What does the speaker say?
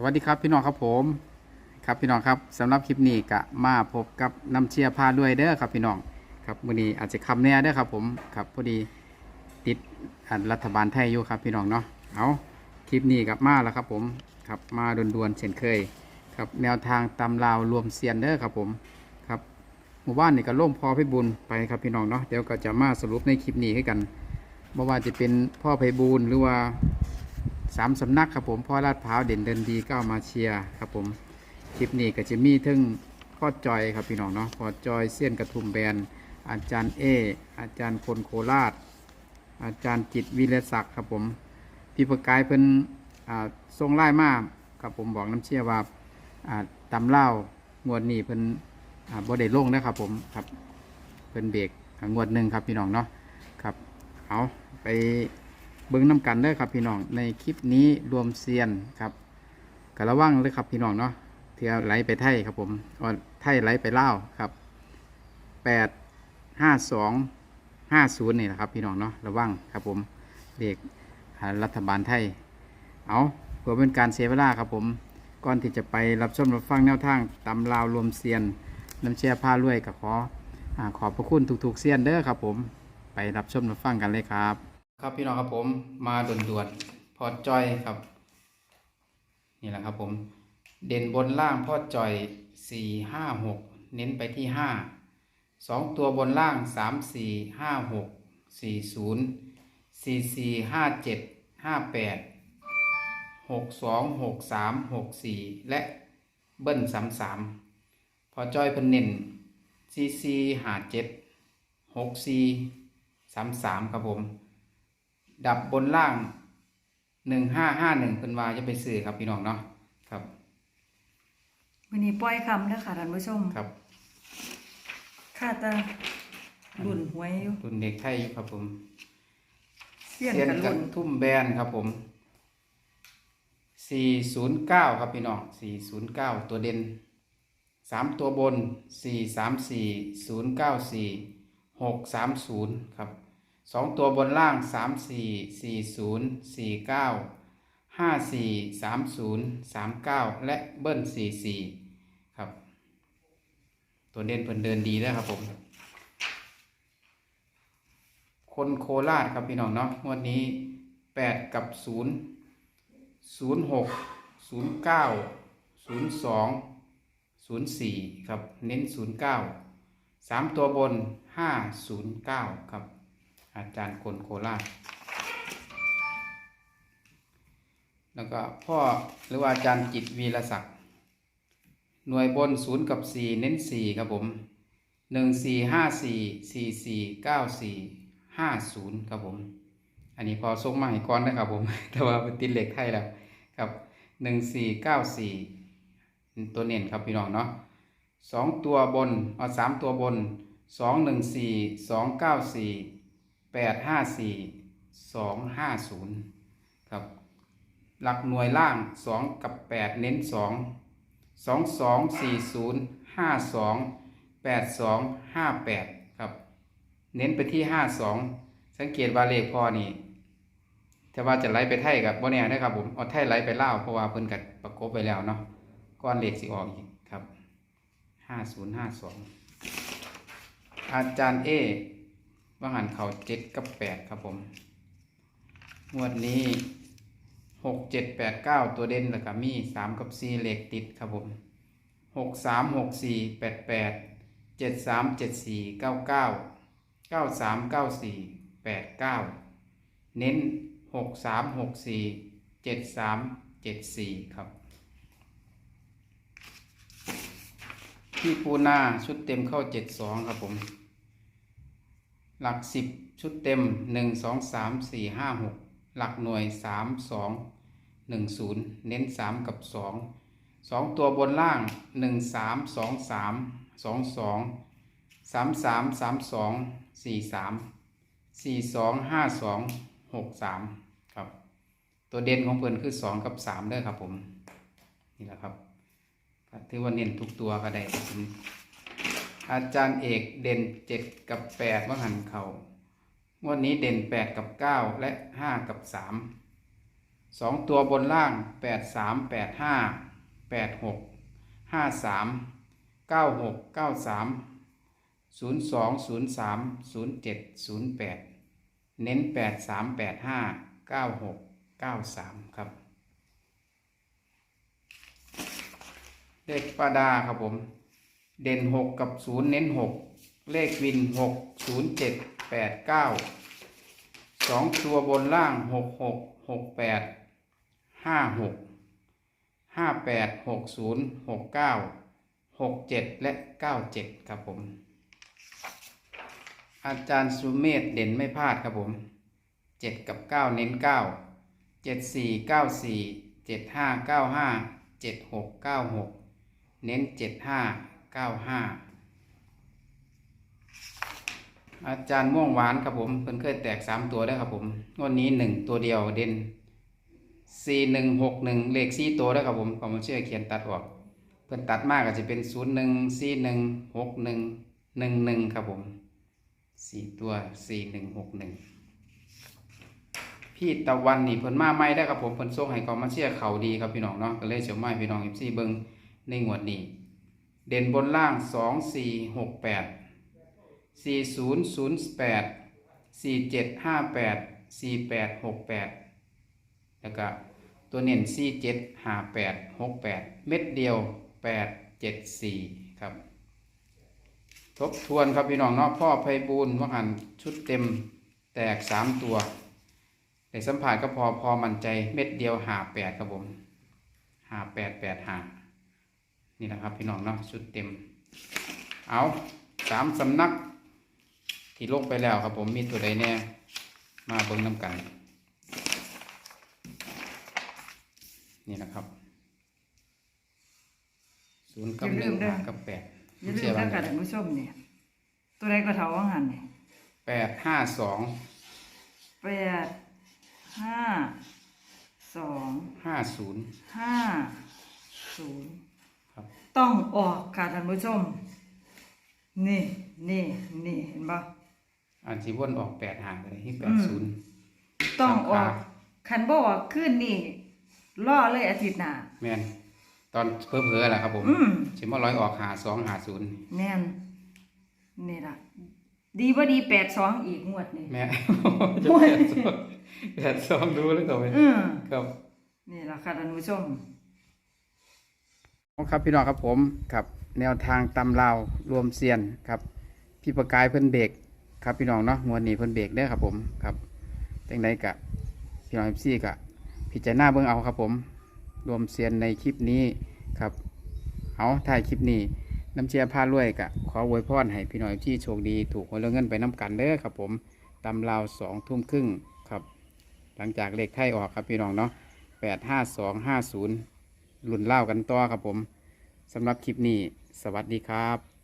สวัสดีครับพี่น้องครับผมครับพี่น้องครับสำหรับคลิปนี้ก็มาพบกับน้ำเชียร์พาด้วยเด้อครับพี่น้องครับวันนี้อาจจะคำแน่เด้อครับผมครับพอดีติดรัฐบาลไทยอยู่ครับพี่น้องเนาะเอาคลิปนี้กับมาแล้วครับผมครับมาด่วนๆเช่นเคยครับแนวทางตำราวรวมเซียนเด้อครับผมครับหมู่บ้านนี่ก็ล่มพอพิบุญไปครับพี่น้องเนาะเดี๋ยวก็จะมาสรุปในคลิปนี้ให้กันบ่ว่าจะเป็นพ่อไพบูลหรือว่า สามสำนักครับผมพ่อลาดพร้าวเด่นเดินดีก็มาเชียร์ครับผมคลิปนี้ก็จะมีทึ่งพ่อจอยครับพี่น้องเนาะพ่อจอยเสี้ยนกระทุมแบนอาจารย์เอ อาจารย์คนโคราช อาจารย์จิตวิเลศักดิ์ครับผม พี่ประกายเพิ่นทรงไล่มาครับผมบอกน้ำเชี่ยว่าอ่าตำเล่างวดนี้เพิ่นอ่าบ่ได้ลงนะครับผมครับเพิ่นเบรกอ่างวดหนึ่งครับพี่น้องเนาะครับเอาไป เบิ้งน้ำกันเด้อครับพี่น้องในคลิปนี้รวมเซียนครับกระวังเลยครับพี่น้องเนาะเที่ยวไหลไปไทยครับผมอ๋อไทยไหลไปเล่าครับแปดห้าสองห้าศูนย์นี่แหละครับพี่น้องเนาะระวังครับผมเด็กรัฐบาลไทย เอาเพื่อเป็นการเสียเวลาครับผมก่อนที่จะไปรับชมรับฟังแนวทางตำราวรวมเซียนน้ำเชียร์ผ้ารวยกับขออขอบพระคุณทุกๆเซียนเด้อครับผมไปรับชมรับฟังกันเลยครับ ครับพี่น้องครับผมมาด่วนๆพอจอยครับ นี่แหละครับผม เด่นบนล่างพอจอยสี่ห้าหกเน้นไปที่ห้าสองตัวบนล่างสามสี่ห้าหกสี่ศูนย์สี่สี่ห้าเจ็ดห้าแปดหกสองหกสามหกสี่และเบิ้ลสามสามพอจอยเพิ่นเน้นสี่สี่ห้าเจ็ดหกสี่สามสามครับผม ดับบนล่างหนึ่งห้าห้าหนึ่งเป็นวาจะไปซื้อครับพี่น้องเนาะครับวันนี้ปล่อยคำเด้อค่ะท่านผู้ชมครับค่าจะรุ่นหวยอยู่รุ่นเด็กไทยอยู่ครับผมเสี้ยนเซียนกันกัรุ่นนทุ่มแบนครับผมสี่ศูนย์เก้าครับพี่น้องสี่ศูนย์เก้าตัวเด่นสามตัวบนสี่สามสี่ศูนย์เก้าสี่หกสามศูนย์ครับ สองตัวบนล่างสามสี่สี่ศูนย์สี่เก้าห้าสี่สามศูนย์สามเก้าและเบิ้ลสี่สี่ครับ ตัวเด่นเพิ่นเดินดีแล้วครับผม คนโคราชครับพี่น้องเนาะวันนี้แปดกับศูนย์ศูนย์หกศูนย์เก้าศูนย์สองศูนย์สี่ครับ เน้นศูนย์เก้าสามตัวบนห้าศูนย์เก้าครับ อาจารย์คนโคราช แล้วก็พ่อหรือว่าอาจารย์จิตวีรศักดิ์ หน่วยบนศูนย์กับสี่เน้นสี่ครับผมหนึ่งสี่ห้าสี่สี่สี่เก้าสี่ห้าศูนย์ครับผม อันนี้พอส่งมาให้ก่อนนะครับผม แต่ว่าเป็นติดเหล็กไทยแล้วครับหนึ่งสี่เก้าสี่ตัวเน้นครับพี่น้องเนาะสองตัวบนเอาสามตัวบนสองหนึ่งสี่สองเก้าสี่ ดห้าสี่สองห้าศูนย์ครับ หลักหน่วยล่างสองกับแปดเน้นสองสองสองสี่ศูนย์ห้าสองแปดสองห้าแปดครับ เน้นไปที่ห้าสองสังเกตว่าเลขพอนี่แต่ว่าจะไล่ไปไทยกับบ่แน่นะครับผมเอาไทยไล่ไปเล่าเพราะว่าเพิ่นกัดประกบไปแล้วเนาะก้อนเลขสิออกอีกครับห้าศูนย์ห้าสองอาจารย์เอ ว่าหันเขาเจ็ดกับแปดครับผมงวดนี้หกเจ็ดแปดเก้าตัวเด่นแล้วก็มีสามกับสี่เหลขติดครับผมหกสามหกสี่แปดแปดเจ็ดสามเจ็ดสี่เก้าเก้าเก้าสามเก้าสี่แปดเก้าเน้นหกสามหกสี่เจ็ดสามเจ็ดสี่ครับที่ปูนาชุดเต็มเข้าเจ็ดสองครับผม หลักสิบชุดเต็มหนึ่งสองสามสี่ห้าหกหลักหน่วยสามสองหนึ่งศูนย์เน้นสามกับสองสองตัวบนล่างหนึ่งสามสองสามสองสองสามสามสามสองสี่สามสี่สองห้าสองหกสามครับ ตัวเด่นของเพื่อนคือสองกับสามเด้อครับผม นี่แหละครับก็ถือว่าเน้นทุกตัวก็ได้ครับผม อาจารย์เอกเด่นเจ็ดกับแปดว่าหันเขางวันนี้เด่นแปดกับเก้าและห้ากับสามสองตัวบนล่างแปดสามแปดห้าแปดหกห้าสามเก้าหกเก้าสามศูนย์สองศูนย์สามศูนย์เจ็ดศูนย์แปดเน้นแปดสามแปดห้าเก้าหกเก้าสามครับเลขปาดาครับผม เด่นหกกับศูนย์เน้นหกเลขวินหกศูนย์เจ็ดแปดเก้าสองตัวบนล่างหกหกหกแปดห้าหกห้าแปดหกศูนย์หกเก้าหกเจ็ดและเก้าเจ็ดครับผม อาจารย์สุเมธเด่นไม่พลาดครับผมเจ็ดกับเก้าเน้นเก้าเจ็ดสี่เก้าสี่เจ็ดห้าเก้าห้าเจ็ดหกเก้าหกเน้นเจ็ดห้า เก้าห้าอาจารย์ม่วงหวานครับผมเพิ่นเคยแตกสามตัวได้ครับผมงวดนี้หนึ่งตัวเดียวเด่นสี่หนึ่งหกหนึ่งเลขสี่ตัวได้ครับผมผมเชื่อเขียนตัดออก เพิ่นตัดมากก็จะเป็นศูนย์หนึ่งสี่หนึ่งหกหนึ่งหนึ่งหนึ่งครับผมสี่ตัวสี่หนึ่งหกหนึ่งพี่ตะวันนี่เพิ่นมาไม่ได้ครับผมเพิ่นส่งให้กองมาเชียร์เขาดีครับพี่น้องเนาะก็เลยเฉียวไม้พี่น้องเอฟซีเบิงในงวดนี้ เด่นบนล่างสองสี่หกแปดสี่ศูนย์ศูนย์แปดสี่เจ็ดห้าแปดสี่แปดหกแปดแล้วก็ตัวเน้นสี่เจ็ดห้าแปดหกแปดเม็ดเดียวแปดเจ็ดสี่ครับ ทบทวนครับพี่น้องเนาะพ่อไพบูลว่าหันชุดเต็มแตกสามตัวได้สัมผัสก็พอพอมั่นใจเม็ดเดียวหาแปดครับผมหาแปดแปดหา นี่นะครับพี่น้องเนาะชุดเต็ม เอาสามสำนัก ที่ลงไปแล้วครับผมมีตัวใดแน่มาเบิ่งน้ำกัน นี่นะครับศูนย์กับหนึ่งหากับแปดอย่าลืมนะค่ะท่านผู้ชมเนี่ยตัวใดก็เท่าว่างหันเนี่ยแปดห้าสองแปดห้าสองห้าศูนย์ห้าศูนย์ครับ ต้องออกค่ะท่านผู้ชม นี่นี่นี่เห็นปะอันที่วนออกแปดหางเลยที่แปดศูนย์ต้องออกครับคันบ่ออกขึ้นนี่ล่อเลยอาทิตย์หน้าแม่นตอนเพิ่มเพอๆแหละครับผมอืมชิมว่าร้อยออกหาสองหาศูนย์แม่นนี่ล่ะดีบ่ดีแปดสองอีกงวดนี่แม่จะแปดสองแปดสองดูแล้วก็ไปอืมครับนี่ล่ะค่ะท่านผู้ชม ครับพี่น้องครับผมครับแนวทางตำราวรวมเซียนครับพี่ประกายเพิ่นเบรกครับพี่น้องเนาะงวดนี้เพิ่นเบรกเด้อครับผมครับจังไดกะพี่น้องเอฟซีกะพิจารณาเบิ่งเอาครับผมรวมเซียนในคลิปนี้ครับเอาถ่ายคลิปนี้น้ำเชียร์พารวยกะขออวยพรให้พี่น้องที่โชคดีถูกหวยเงินไปน้ำกันเด้อครับผมตำราวสองทุ่มครึ่งครับหลังจากเลขไทยออกครับพี่น้องเนาะแปดห้าสองห้าศูนย์ ลุ่นเล่ากันต่อครับผมสำหรับคลิปนี้ สวัสดีครับ